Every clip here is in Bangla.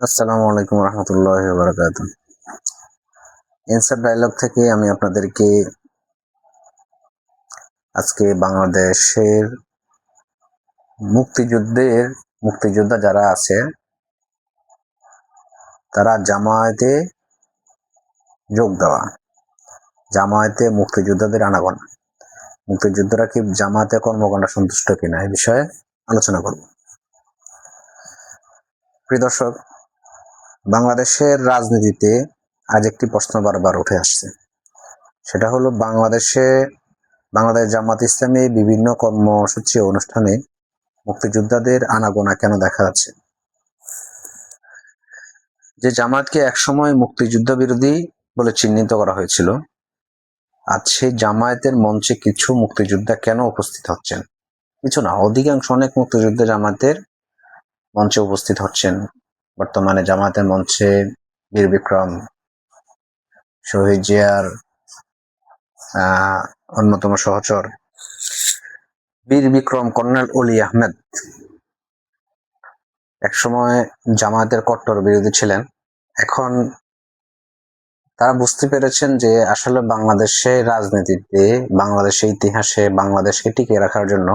আসসালামু আলাইকুম রহমতুল্লাহ বারকাত এনসার ডায়লগ থেকে আমি আপনাদেরকে আজকে বাংলাদেশের মুক্তিযুদ্ধের মুক্তিযোদ্ধা যারা আছে, তারা জামায়াতে যোগ দেওয়া। জামায়াতে মুক্তিযোদ্ধাদের আনাগোনা। মুক্তিযোদ্ধারা কি জামায়াতে কর্মকাণ্ড সন্তুষ্ট কিনা এই বিষয়ে আলোচনা করব। প্রিয় দর্শক বাংলাদেশের রাজনীতিতে আজ একটি প্রশ্ন বারবার উঠে আসছে। সেটা হলো, বাংলাদেশে বাংলাদেশ জামাত ইসলামী বিভিন্ন কর্মসূচি অনুষ্ঠানে মুক্তিযোদ্ধাদের আনাগোনা কেন দেখা যাচ্ছে? যে জামাতকে একসময় মুক্তিযুদ্ধ বিরোধী বলে চিহ্নিত করা হয়েছিল, আজ সেই জামায়াতের মঞ্চে কিছু মুক্তিযোদ্ধা কেন উপস্থিত হচ্ছেন? কিছু না, অধিকাংশ অনেক মুক্তিযুদ্ধ জামায়াতের মঞ্চে উপস্থিত হচ্ছেন। বর্তমানে জামায়াতের মঞ্চে বীর বিক্রম, শহীদ জিয়ার অন্যতম সহচর বীর বিক্রম কর্নেল অলি আহমেদ। একসময় জামায়াতের কট্টর বিরোধী ছিলেন। এখন তারা বুঝতে পেরেছেন যে আসলে বাংলাদেশের রাজনীতিতে বাংলাদেশের ইতিহাসে বাংলাদেশকে টিকে রাখার জন্য,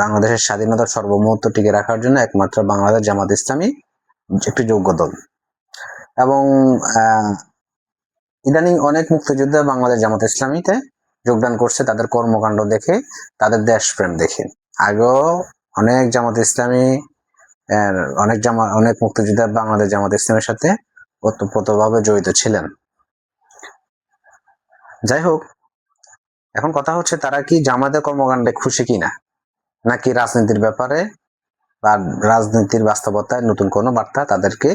বাংলাদেশের স্বাধীনতা সর্বমহত্ব টিকে রাখার জন্য একমাত্র বাংলাদেশ জামাত ইসলামী একটি যোগ্য দল। এবং ইদানিং অনেক মুক্তিযোদ্ধা বাংলাদেশ জামাত ইসলামীতে যোগদান করছে তাদের কর্মকাণ্ড দেখে, তাদের দেশপ্রেম দেখে। আগেও অনেক জামাত ইসলামী অনেক জামা, অনেক মুক্তিযোদ্ধা বাংলাদেশ জামাত ইসলামের সাথে ওতপ্রোতভাবে জড়িত ছিলেন। যাই হোক, এখন কথা হচ্ছে তারা কি জামাতের কর্মকাণ্ডে খুশি কিনা? নাকি রাজনীতির ব্যাপারে বা রাজনীতির বাস্তবতায় নতুন কোনো বার্তা তাদেরকে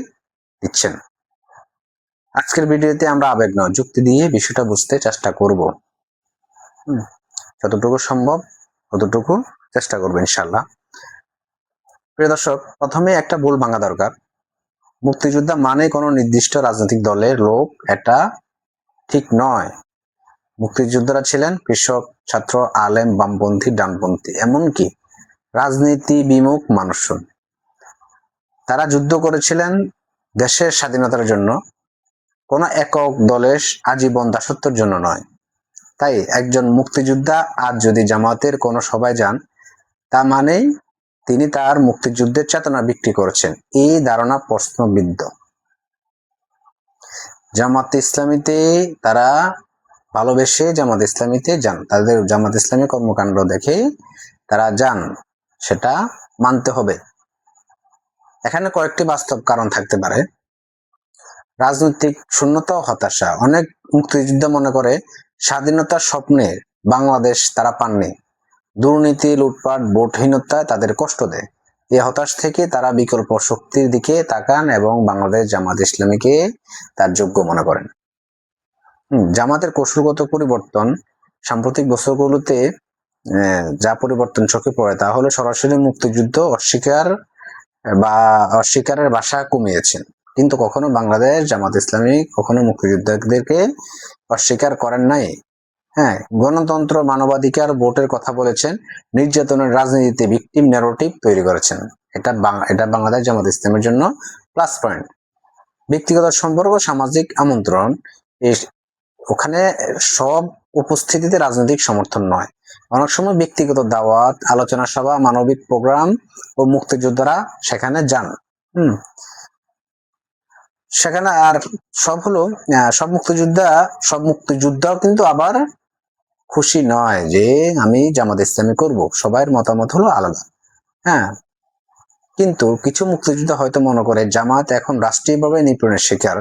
দিচ্ছেন। আজকের ভিডিওতে আমরা আবেগ নয়, যুক্তি দিয়ে বিষয়টা বুঝতে চেষ্টা করব। যতটুকু সম্ভব ততটুকু চেষ্টা করব ইনশাল্লাহ প্রিয় দর্শক, প্রথমে একটা ভুল ভাঙা দরকার। মুক্তিযোদ্ধা মানে কোনো নির্দিষ্ট রাজনৈতিক দলের লোক, এটা ঠিক নয়। মুক্তিযোদ্ধারা ছিলেন কৃষক, ছাত্র, আলেম, বামপন্থী, ডানপন্থী, এমনকি রাজনীতি বিমুখ মানুষ তারা যুদ্ধ করেছিলেন দেশের স্বাধীনতার জন্য। কোনো একক দলের আজীবন দাসত্বের জন্য নয়। তাই একজন মুক্তিযোদ্ধা আজ যদি জামাতের কোনো সভায় যান, তা মানেই তিনি তার মুক্তিযুদ্ধের চেতনা বিক্রি করেছেন। এই ধারণা প্রশ্নবিদ্ধ। জামাত ইসলামীতে তারা ভালোবেসে জামাত ইসলামীতে যান। তাদের জামাত ইসলামী কর্মকাণ্ড দেখে তারা যান। সেটা মানতে হবে। এখানে কয়েকটি বাস্তব কারণ থাকতে পারে। রাজনৈতিক শূন্যতা ও হতাশা। অনেক মুক্তিযোদ্ধা মনে করে স্বাধীনতার স্বপ্নে বাংলাদেশ তারা পাননি। দুর্নীতি, লুটপাট, ভোটহীনতা তাদের কষ্ট দেয়। এই হতাশ থেকে তারা বিকল্প শক্তির দিকে তাকান এবং বাংলাদেশ জামাত ইসলামীকে তার যোগ্য মনে করেন। জামাতের কৌশলগত পরিবর্তন সাম্প্রতিক বছরগুলোতে যা পরিবর্তন চোখে পড়ে, তা হলো সরাসরি মুক্তিযুদ্ধ অস্বীকার বা অস্বীকারের ভাষা কমিয়েছেন। কিন্তু কখনো বাংলাদেশ, জামাত ইসলামী কখনো মুক্তিযোদ্ধাদেরকে অস্বীকার করেন নাই। হ্যাঁ গণতন্ত্র মানবাধিকার ভোটের কথা বলেছেন, নির্যাতনের রাজনীতিতে ভিকটিম ন্যারেটিভ তৈরি করেছেন। এটা এটা বাংলাদেশ, জামাত ইসলামের জন্য প্লাস পয়েন্ট ব্যক্তিগত সম্পর্ক, সামাজিক আমন্ত্রণ ওখানে সব উপস্থিতিতে রাজনৈতিক সমর্থন নয়। অনেক সময় ব্যক্তিগত দাওয়াত, আলোচনা সভা, মানবিক প্রোগ্রাম ও মুক্তিযোদ্ধারা সেখানে যান। হুম। সেখানে আর সব হলো সব মুক্তিযোদ্ধা, সব মুক্তিযোদ্ধাও কিন্তু আবার খুশি নয় যে আমি জামাত ইসলামী করব। সবার মতামত হলো আলাদা। হ্যাঁ। কিন্তু কিছু মুক্তিযোদ্ধা হয়তো মনে করে জামাত এখন রাষ্ট্রীয়ভাবে নিপীড়নের শিকার।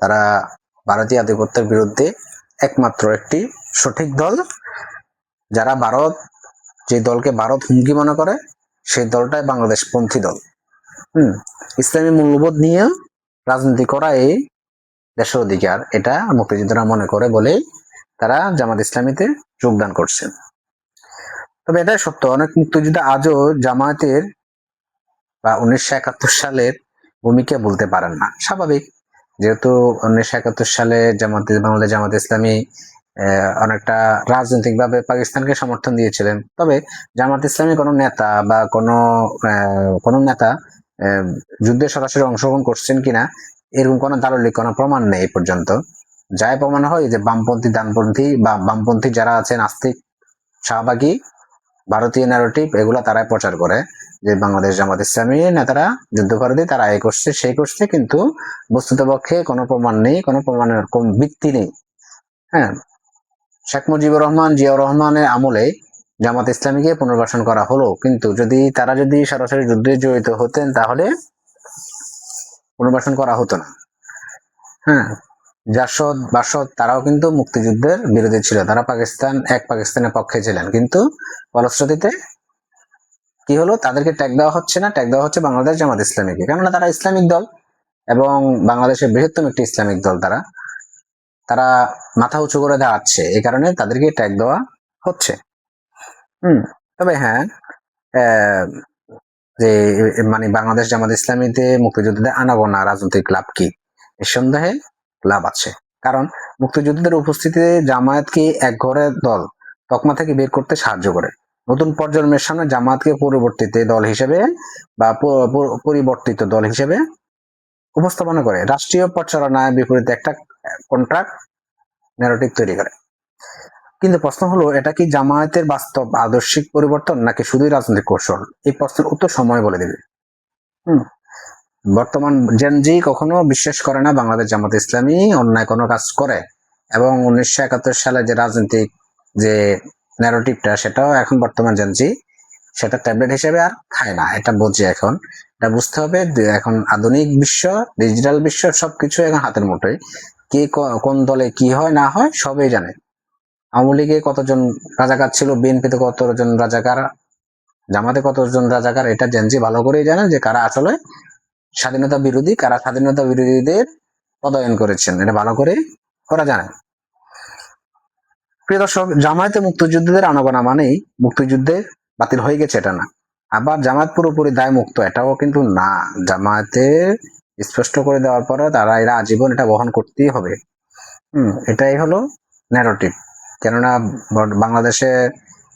তারা ভারতীয় আধিপত্যের বিরুদ্ধে একমাত্র একটি সঠিক দল যারা ভারত, যে দলকে ভারত হুমকি মনে করে, সেই দলটাই বাংলাদেশ পন্থী দল। হুম, ইসলামী মূল্যবোধ নিয়ে রাজনীতি করা এই দেশের অধিকার, এটা মুক্তিযোদ্ধারা মনে করে বলেই তারা জামাত ইসলামীতে যোগদান করছেন। তবে এটাই সত্য, অনেক মুক্তিযোদ্ধা আজও জামায়াতের বা উনিশশো একাত্তর সালের ভূমিকা বলতে পারেন না। স্বাভাবিক, যেহেতু উনিশশো একাত্তর সালে জামাত, বাংলাদেশ জামাত ইসলামী অনেকটা রাজনৈতিকভাবে পাকিস্তানকে সমর্থন দিয়েছিলেন। তবে জামাত ইসলামী কোনো নেতা বা কোনো কোনো নেতা যুদ্ধে সরাসরি অংশগ্রহণ করছেন কিনা, এরকম কোনো দালিলিক, কোনো প্রমাণ নেই এই পর্যন্ত। যাই প্রমাণ হয় যে বামপন্থী, ডানপন্থী বা বামপন্থী যারা আছে নাস্তিক শাহবাগী, ভারতীয় ন্যারেটিভ এগুলা তারাই প্রচার করে যে বাংলাদেশ জামাত ইসলামী নেতারা যুদ্ধভারতী তারা এই করছে, সেই করছে, কিন্তু বস্তুতপক্ষে কোনো প্রমাণ নেই, কোনো প্রমাণের কোন ভিত্তি নেই। হ্যাঁ শেখ মুজিবুর রহমান, জিয়াউর রহমানের আমলে জামাত ইসলামীকে পুনর্বাসন করা হলো। কিন্তু যদি তারা যদি সরাসরি যুদ্ধে জড়িত হতেন, তাহলে পুনর্বাসন করা হতো না। হ্যাঁ জাসদ, বাসদ তারাও কিন্তু মুক্তিযুদ্ধের বিরোধী ছিল। তারা পাকিস্তান, এক পাকিস্তানের পক্ষে ছিলেন। কিন্তু ফলশ্রুতিতে কি হলো? তাদেরকে ট্যাগ দেওয়া হচ্ছে না। ট্যাগ দেওয়া হচ্ছে বাংলাদেশ জামাত ইসলামীকে। কেননা তারা ইসলামিক দল এবং বাংলাদেশের বৃহত্তম একটি ইসলামিক দল তারা। তারা মাথা উঁচু করে দাঁড়াচ্ছে। এই কারণে তাদেরকে ট্যাগ দেওয়া হচ্ছে। হুম, তবে হ্যাঁ যে মানে বাংলাদেশ জামাত ইসলামীতে মুক্তিযুদ্ধদের আনাগোনা, রাজনৈতিক লাভ কি? সন্দেহে লাভ আছে। কারণ মুক্তিযুদ্ধের উপস্থিতিতে জামায়াতকে এক ঘরের দল, তকমা থেকে বের করতে সাহায্য করে। নতুন প্রজন্মের সামনে জামায়াতকে পরিবর্তিত দল হিসেবে বা পরিবর্তিত দল হিসেবে উপস্থাপনা করে, রাষ্ট্রীয় প্রচারণায় বিপরীতে একটা কন্ট্রাক্ট ন্যারেটিভ তৈরি করে। কিন্তু প্রশ্ন হলো, এটা কি জামায়াতের বাস্তব আদর্শিক পরিবর্তন নাকি শুধুই রাজনৈতিক কৌশল? এই প্রশ্নের উত্তর সময় বলে দেবে। হুম। বর্তমান জেনজি কখনো বিশ্বাস করে না বাংলাদেশ জামাত ইসলামী অন্যায় কোনো কাজ করে। এবং উনিশশো একাত্তর সালে যে রাজনৈতিক যে ন্যারেটিভটা সেটাও এখন বর্তমান জেনজি সেটা ট্যাবলেট হিসেবে আর খায় না, এটা বোঝে এখন। এটা বুঝতে হবে এখন আধুনিক বিশ্ব ডিজিটাল বিশ্ব সবকিছু এখন হাতের মুঠোয়। কে কোন দলে কি হয়, না হয়, সবই জানে। আওয়ামী লীগে কতজন রাজাকার ছিল, বিএনপিতে কতজন রাজাকার, জামাতে কতজন রাজাকার, এটা জেনজি ভালো করেই জানে যে কারা আসলে স্বাধীনতা বিরোধী, কারা স্বাধীনতা বিরোধীদের পদায়ন করেছেন। এটা ভালো করে ওরা জানে। প্রিয় দর্শক, জামায়াতে মুক্তিযুদ্ধদের আনাগোনা মানেই মুক্তিযুদ্ধে বাতিল হয়ে গেছে এটা না। আবার জামায়াত পুরোপুরি দায় মুক্ত এটাও কিন্তু না। জামায়াতে স্পষ্ট করে দেওয়ার পরে তারা এরা আজীবন এটা বহন করতেই হবে। হম, এটাই হলো ন্যারোটিভ কেননা বাংলাদেশে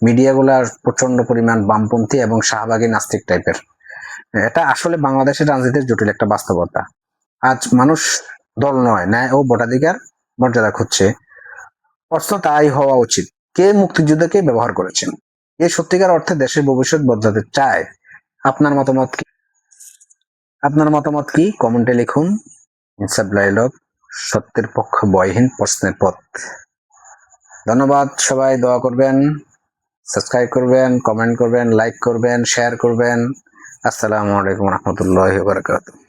মিডিয়াগুলা প্রচণ্ড পরিমাণ বামপন্থী এবং শাহবাগী নাস্তিক টাইপের। এটা আসলে বাংলাদেশের রাজনীতির জটিল একটা বাস্তবতা। আজ মানুষ দল নয়, ন্যায় ও ভোটাধিকার মর্যাদা খুঁজছে। অর্থ তাই হওয়া উচিত। কে মুক্তিযুদ্ধকে ব্যবহার করেছেন? কে সত্যিকার অর্থে দেশের ভবিষ্যৎ বদলাতে চায়। আপনার মতামত কি? আপনার মতামত কি? কমেন্টে লিখুন। ডায়লগ, সত্যের পক্ষ বয়হীন প্রশ্নের পথ। ধন্যবাদ সবাই, দোয়া করবেন, সাবস্ক্রাইব করবেন, কমেন্ট করবেন, লাইক করবেন, শেয়ার করবেন। আসসালামু আলাইকুম রহমতুল্লাহ বারকাতুহ।